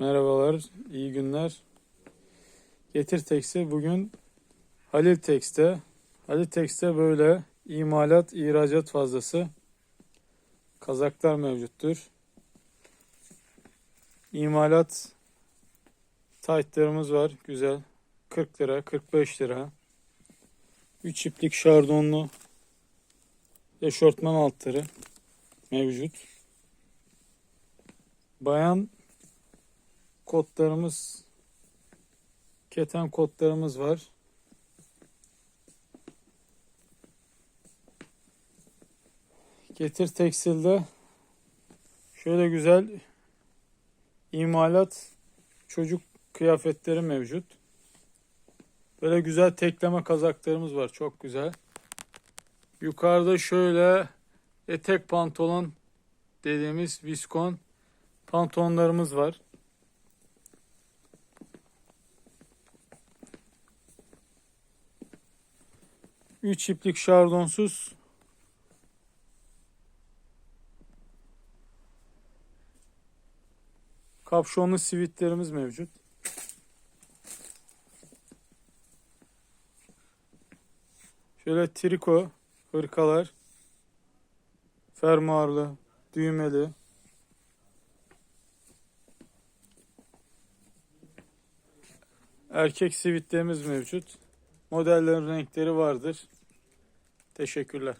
Merhabalar, iyi günler. Getir Tekstil bugün Halil Teks'te. Halil Teks'te böyle imalat, ihracat fazlası kazaklar mevcuttur. İmalat taytlarımız var, güzel. 40 lira, 45 lira. 3 iplik şardonlu eşortman altları mevcut. Bayan kotlarımız keten kotlarımız var. Getir Tekstil'de şöyle güzel imalat çocuk kıyafetleri mevcut. Böyle güzel tekleme kazaklarımız var. Çok güzel. Yukarıda şöyle etek pantolon dediğimiz viskon pantolonlarımız var. Üç iplik şardonsuz kapşonlu sivitlerimiz mevcut. Şöyle triko hırkalar fermuarlı, düğmeli. Erkek sivitlerimiz mevcut. Modellerin renkleri vardır. Teşekkürler.